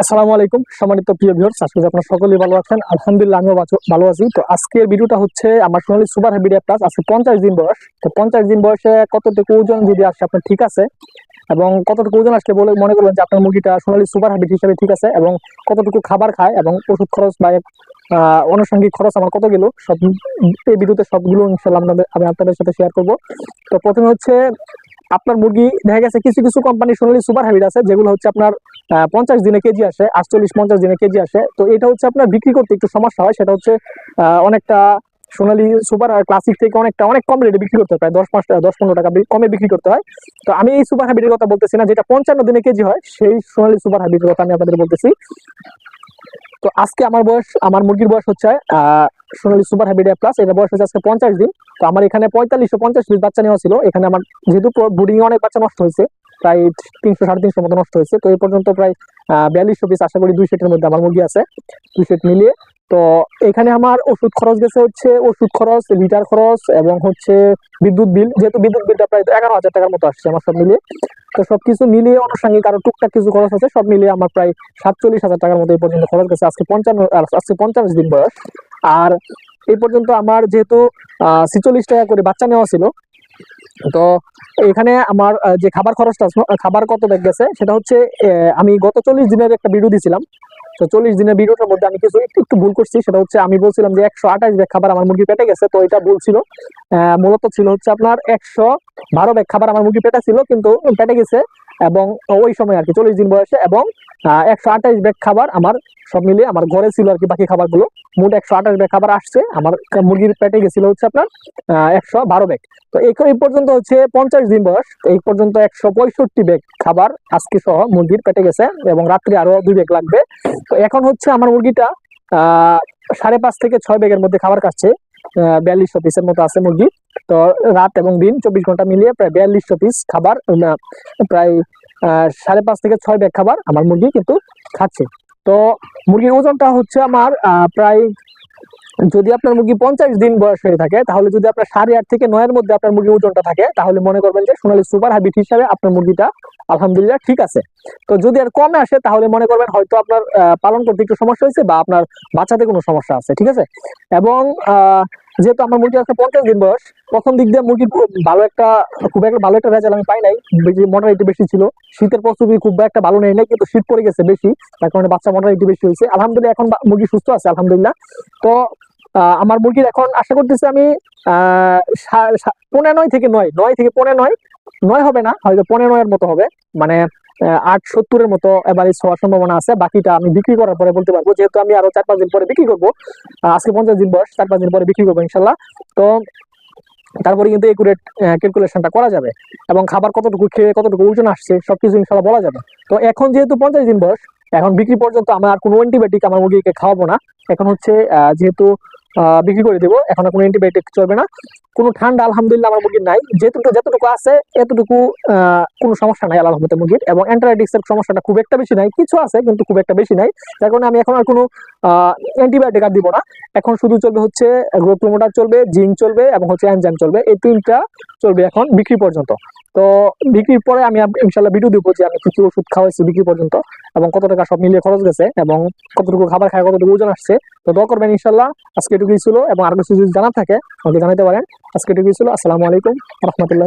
আসসালামু আলাইকুম, সম্মানিত প্রিয় ভিউয়ার্স আশা করি আপনারা সকলেই ভালো আছেন। আলহামদুলিল্লাহ, আমিও ভালো আছি। তো আজকের ভিডিওটা হচ্ছে আমার সোনালী সুপার হ্যাবিডিয়া প্লাস আজকে পঞ্চাশ দিন বয়স। তো পঞ্চাশ দিন বয়সে কতটুকু ওজন যদি আসে, আপনার ঠিক আছে? এবং কতটুকু ওজন আসলে বলে মনে করবেন যে আপনার মুরগিটা সোনালী সুপার হ্যাবিট হিসেবে ঠিক আছে, এবং কতটুকু খাবার খায়, এবং ওষুধ খরচ বা আনুষঙ্গিক খরচ আমার কত গেল, সব এই ভিডিওতে সবগুলো ইনশাল্লাহ আমি আপনাদের সাথে শেয়ার করব। তো প্রথমে হচ্ছে আপনার মুরগি দেখা গেছে কিছু কিছু কোম্পানি সোনালী সুপার হ্যাবিট আছে, যেগুলো হচ্ছে আপনার পঞ্চাশ দিনে কেজি আসে, আটচল্লিশ, পঞ্চাশ দিনে কেজি আসে। তো এটা হচ্ছে আপনার বিক্রি করতে একটু সমস্যা হয়, সেটা হচ্ছে অনেকটা সোনালী সুপার ক্লাসিক থেকে অনেকটা, অনেক কম রেটে বিক্রি করতে হয়, প্রায় দশ পাঁচ দশ পনেরো টাকা কমে বিক্রি করতে হয়। তো আমি এই সুপার হাইব্রিডের কথা বলতেছি না, যেটা পঞ্চান্ন দিনে কেজি হয়, সেই সোনালী সুপার হাইব্রিডের কথা আমি আপনাদের বলতেছি। তো আজকে আমার বয়স, আমার মুরগির বয়স হচ্ছে সোনালি সুপার হাইব্রিড প্লাস এটা বয়স হচ্ছে আজকে পঞ্চাশ দিন। তো আমার এখানে পঁয়তাল্লিশশো পঞ্চাশ পিস বাচ্চা নেওয়া ছিল। এখানে আমার যেহেতু বুডিং অনেক বাচ্চা নষ্ট হয়েছে, প্রায় তিনশো, সাড়ে তিনশো মতো নষ্ট হয়েছে। তো এই পর্যন্ত প্রায় বিয়াল্লিশশো পিস আশা করি দুই সেটের মধ্যে আমার মুরগি আছে। দুই সেট মিলিয়ে তো এখানে আমার ওষুধ খরচ গেছে হচ্ছে ওষুধ খরচ, লিটার খরচ এবং হচ্ছে বিদ্যুৎ বিল। যেহেতু বিদ্যুৎ বিলটা প্রায় এগারো হাজার টাকার মতো আসছে আমার সব মিলিয়ে। তো সবকিছু মিলিয়ে আনুষঙ্গিক আরও টুকটাক কিছু খরচ আছে, সব মিলিয়ে আমার প্রায় সাতচল্লিশ হাজার টাকার মতো এই পর্যন্ত খরচ গেছে। আজকে পঞ্চান্ন আজকে পঞ্চাশ দিন বয়স। আর এই পর্যন্ত আমার যেহেতু ছিচল্লিশ টাকা করে বাচ্চা নেওয়া ছিল, তো এখানে আমার যে খাবার খরচটা খাবার কত ব্যাগ গেছে, সেটা হচ্ছে আমি গত চল্লিশ দিনের একটা ভিডিও দিয়েছিলাম তো চল্লিশ দিনের ভিডিওটার মধ্যে আমি কিছু একটু একটু ভুল করছি সেটা হচ্ছে আমি বলছিলাম যে একশো আঠাশ ব্যাগ খাবার আমার মুরগি পেটে গেছে তো এটা ভুল ছিল। আহ, মূলত ছিল হচ্ছে আপনার একশো বারো ব্যাগ খাবার আমার মুরগি পেটে ছিল কিন্তু পেটে গেছে এবং ওই সময় আর কি চল্লিশ দিন বয়সে এবং একশো আঠাশ ব্যাগ খাবার আমার সব মিলিয়ে আমার ঘরে ছিল আর কি বাকি খাবারগুলো। মোট একশো আঠাশ ব্যাগ খাবার আসছে আমার মুরগির পেটে গেছিল হচ্ছে আপনার একশো বারো ব্যাগ। তো এই পর্যন্ত হচ্ছে পঞ্চাশ দিন বয়স এই পর্যন্ত একশো পঁয়ষট্টি ব্যাগ খাবার আজকে সহ মুরগির পেটে গেছে এবং রাত্রে আরও দুই ব্যাগ লাগবে। এখন হচ্ছে আমার মুরগিটা সাড়ে পাঁচ থেকে ছয় ব্যাগের মধ্যে খাবার খাচ্ছে বিয়াল্লিশশো পিসের মতো আছে মুরগি। তো রাত এবং দিন চব্বিশ ঘণ্টা মিলিয়ে প্রায় বিয়াল্লিশশো পিস খাবার প্রায় সাড়ে পাঁচ থেকে ছয় ব্যাগ খাবার আমার মুরগি কিন্তু খাচ্ছে। তো মুরগির ওজনটা হচ্ছে আমার প্রায় যদি আপনার মুরগি পঞ্চাশ দিন বয়স হয়ে থাকে, তাহলে যদি আপনার সাড়ে আট থেকে নয়ের মধ্যে আপনার মুরগির ওজনটা থাকে, তাহলে মনে করবেন যে সোনালী সুপার হাইব্রিড হিসাবে আপনার মুরগিটা আলহামদুলিল্লাহ ঠিক আছে। তো যদি আর কমে আসে, তাহলে মনে করবেন হয়তো আপনার পালন করতে একটু সমস্যা হয়েছে বা আপনার বাচ্চাতে কোনো সমস্যা আছে, ঠিক আছে? এবং যেহেতু আমার মুরগি আছে পঞ্চাশ দিন বয়স, প্রথম দিক দিয়ে মুরগির খুব ভালো একটা, খুব একটা ভালো একটা রেজাল্ট আমি পাই নাই। মডারিটি বেশি ছিল। শীতের প্রস্তুতি খুব একটা ভালো নেই নাই, কিন্তু শীত পড়ে গেছে বেশি। তার কারণে বাচ্চা মডারিটি বেশি হয়েছে। আলহামদুলিল্লাহ, এখন মুরগি সুস্থ আছে, আলহামদুলিল্লাহ। তো আমার মুরগির এখন আশা করতেছি আমি পনেরো নয় থেকে নয় নয় থেকে পনেরো নয় নয় হবে না, হয়তো পনেরো নয়ের মতো হবে মানে আট সত্তরের মতো এবারে হওয়ার সম্ভাবনা আছে, বাকিটা আমি বিক্রি করার পরে বলতে পারব, যেহেতু আমি আরও চার পাঁচ দিন পরে বিক্রি করব আজকে পঞ্চাশ দিন বয়স চার পাঁচ দিন পরে বিক্রি করব ইনশাল্লাহ, তো তারপরে কিন্তু একুরেট ক্যালকুলেশনটা করা যাবে, এবং খাবার কতটুকু খেয়ে কতটুকু ওজন আসছে, সবকিছু ইনশাল্লাহ বলা যাবে, তো এখন যেহেতু পঞ্চাশ দিন বয়স, এখন বিক্রি পর্যন্ত আমার আর কোনো অ্যান্টিবায়োটিক আমার মুরগিকে খাওয়াবো না, এখন হচ্ছে যেহেতু বিক্রি করে দেবো। এখন কোনো অ্যান্টিবায়োটিক চলবে না। কোনো ঠান্ডা, আলহামদুলিল্লাহ আমার মুরগির নাই। যেটুকু যতটুকু আছে, এতটুকু কোনো সমস্যা নাই রহমতে মুরগির। এবং অ্যান্টারাইটিক্স এর সমস্যাটা খুব একটা বেশি নাই। কিছু আছে, কিন্তু খুব একটা বেশি নাই। যার কারণে আমি এখন আর কোনো অ্যান্টিবায়োটিক আর দিব না। এখন শুধু চলবে হচ্ছে গ্রোথ প্রমোটার চলবে জিঙ্ক চলবে এবং হচ্ছে এনজাইম চলবে। এই তিনটা চলবে এখন বিক্রি পর্যন্ত। তো বিক্রির পরে আমি ইনশাল্লাহ ভিডিও দিব যে আমি কি কি ওষুধ খাওয়াইছি বিক্রি পর্যন্ত এবং কত টাকা সব মিলিয়ে খরচ গেছে এবং কতটুকু খাবার খায়, কতটুকু ওজন আসছে। তো দোয়া করবেন ইনশাল্লাহ, আজকে এটুকুই ছিল এবং আর কিছু যদি জানা থাকে, আমাকে জানাতে পারেন। আজকে এটুকুই ছিল, আসসালামু আলাইকুম, রহমতুল্লাহ